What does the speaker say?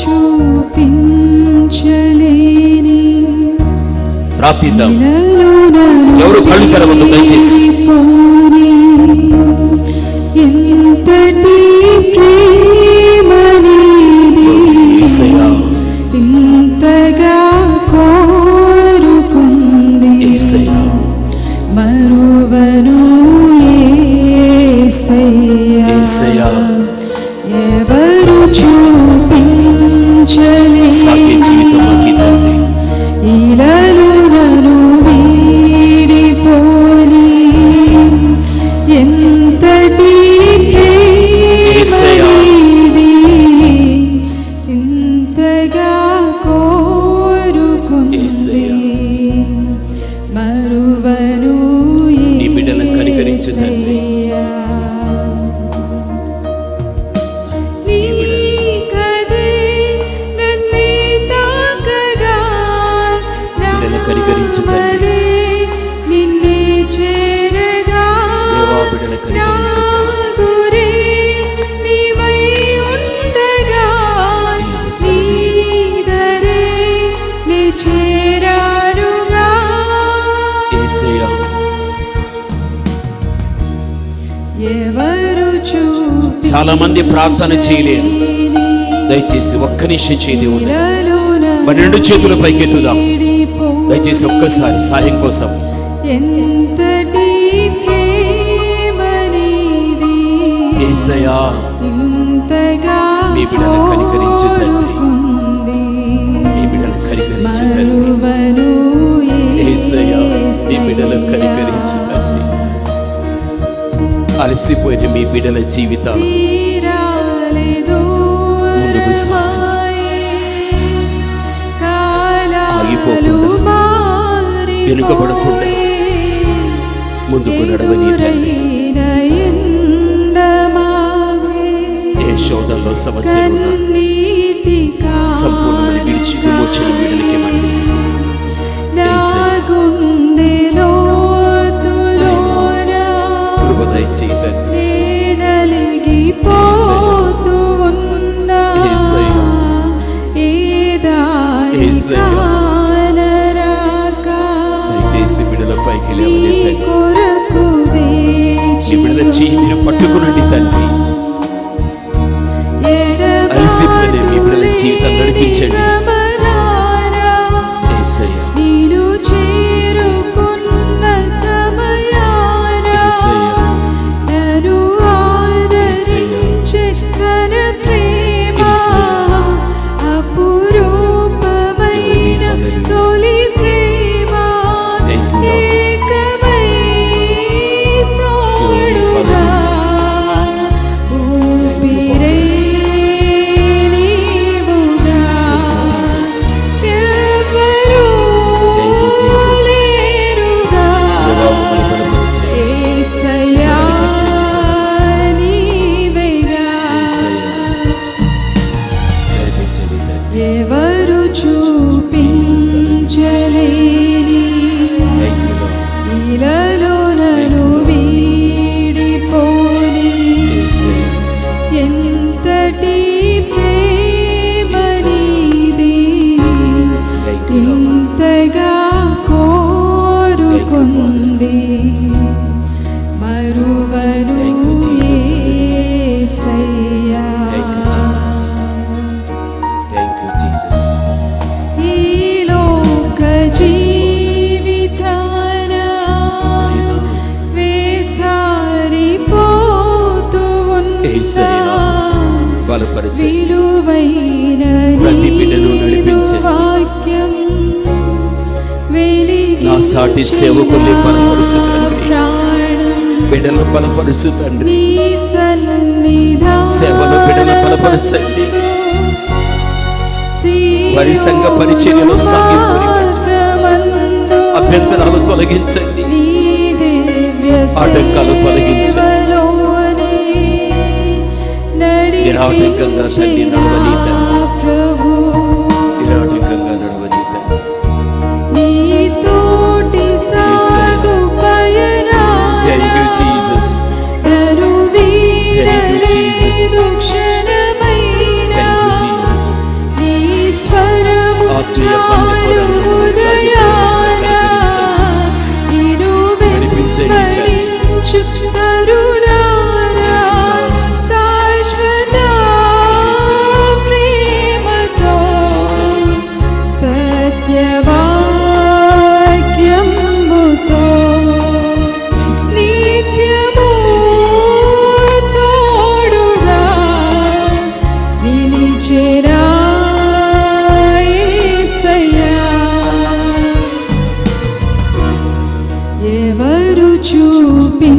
చూపించలేని ప్రార్థిద్దాం ఎవరు కళ్ళు తెరవద్దు దయచేసి. ఎంతటి ఇంతగా కోరుకుంది. మరువను యేసయ్యా చూపించలే చాలా మంది ప్రార్థన చేయలేరు. దయచేసి ఒక్క నిమిషం చేయదే ఉంది మరి రెండు చేతుల పైకెత్తుదాం దయచేసి ఒక్కసారి సాయం కోసం. మీ బిడ్డలను కనికరించు తండ్రి. మీ కనికరించు తండ్రి. మీ కనికరించు అలసిపోయిన మీ బిడ్డల జీవితాలు ముందుకు ఆగిపోకుండా. వెనుకబడకుండా ముందుకు నడవని ఎండమావే. ఏ శోధంలో సమస్యలు సంపూర్ణమని విడిచి విమోచన విడుదలకి మళ్ళీ నేనలిగిపోతూ ఉన్నా దయచేసి పైకి కొరకు చేయి మీరు పట్టుకునండి తండ్రి. ఎవరు చూపించలేని ప్రతి బిడ్డను వెలిగి నా సాటి సేవకుల్ని బిడ్డలను బలపరుచు తండ్రి. సేవలో బిడ్డలను బలపరచండి. వారి సంఘ పరిచర్యలో అభ్యంతరాలు తొలగించండి. ఆటంకాలు తొలగించండి. చూపించలే.